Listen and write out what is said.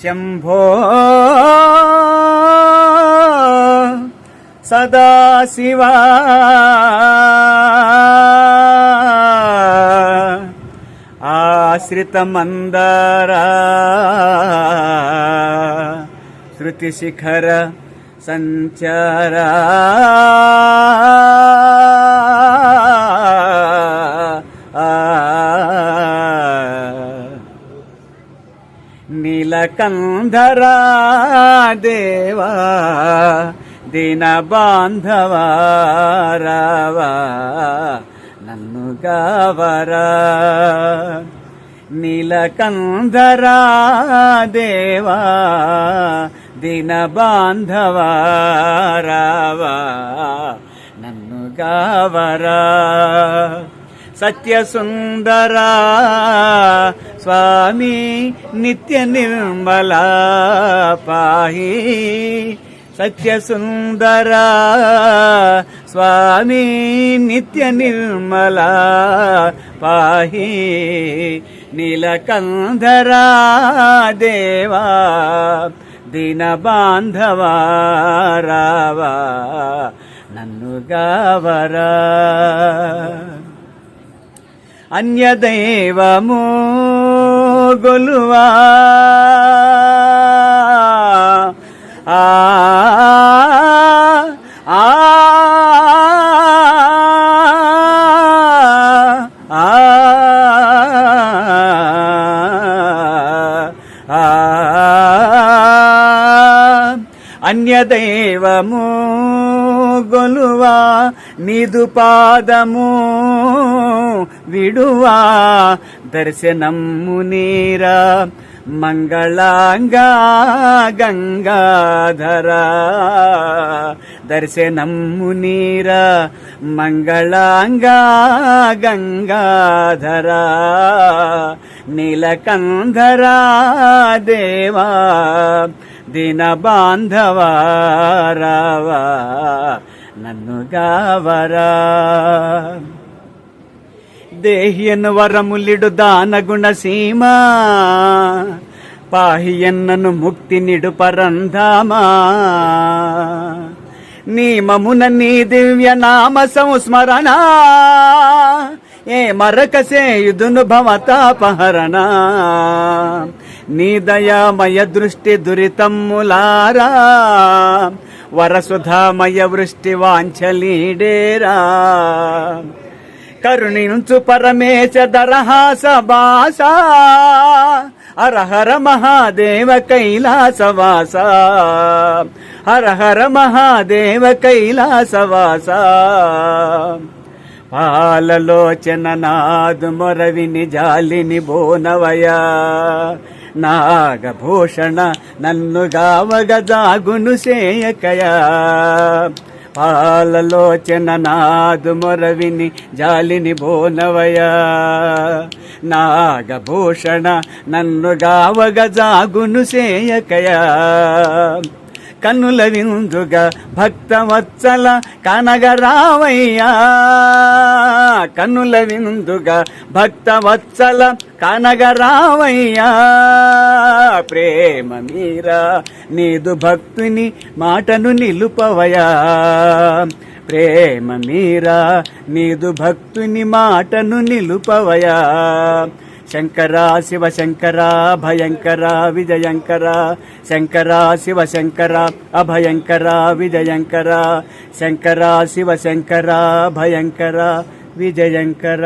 శంభో సదాశివ ఆశ్రితమందరా శృతిశిఖర సంచారా నీలకంధరా దేవా దీన బాంధవారావా నన్ను గావరా. నీలకంధరా దేవా దీన బాంధవారావా నన్ను గావరా. సత్యసుందరా స్వామి నిత్య నిర్మల పాహి. సత్యసుందరా స్వామి నిత్య నిర్మల పాహి. నీలకంధరా దేవా దీన బాంధవా రావా నన్ను గావరా. అన్యదైవము గొలువా ఆ ఆ ఆ గొలువా నీదు పాదము విడువా. దర్శనము నీరా మంగళాంగా గంగాధర. దర్శనము నీరా మంగళాంగా గంగాధర. నీలకంధరా దేవా దిన బాంధవా రావా నన్ను గావరా దేహ్యను వరములిడు దానగుణ సీమ పాహియన్నను ముక్తి నిడు పరంధామా నీమమున నీ దివ్య నామ సంస్మరణ ఏ మరకసేయుదును భవతాపహరణ నీ దయామయ దృష్టి దురితమ్ములారా వరసుధామయ వృష్టి వాంఛలీడేరా కరుణించు పరమేశ దరహాస బాస. హర మహాదేవ కైలాసవాస హర హర మహాదేవ కైలాసవాస పాలలోచన నాదు మొరవిని జాలిని బోనవయా. నాగభూషణ నన్ను గావగదాగును సేయకయా. పాలలోచన నాదు మొరవిని జాలిని బోనవయా. నాగభూషణ నన్ను గావగజాగును సేయకయా. కన్నుల విందుగా భక్తవత్సల కనగరావయ్యా. కన్నుల విందుగా భక్తవత్సల కనగరావయ్యా. ప్రేమ మీరా నీదు భక్తుని మాటను నిలుపవయా. ప్రేమ మీరా నీదు భక్తుని మాటను నిలుపవయా. ಶಂಕರ ಶಿವ ಶಂಕರ ಭಯಂಕರ ವಿಜಯಂಕರ ಶಂಕರ ಶಿವ ಶಂಕರ ಅಭಯಂಕರ ವಿಜಯಂಕರ ಶಂಕರ ಶಿವ ಶಂಕರ ಭಯಂಕರ ವಿಜಯಂಕರ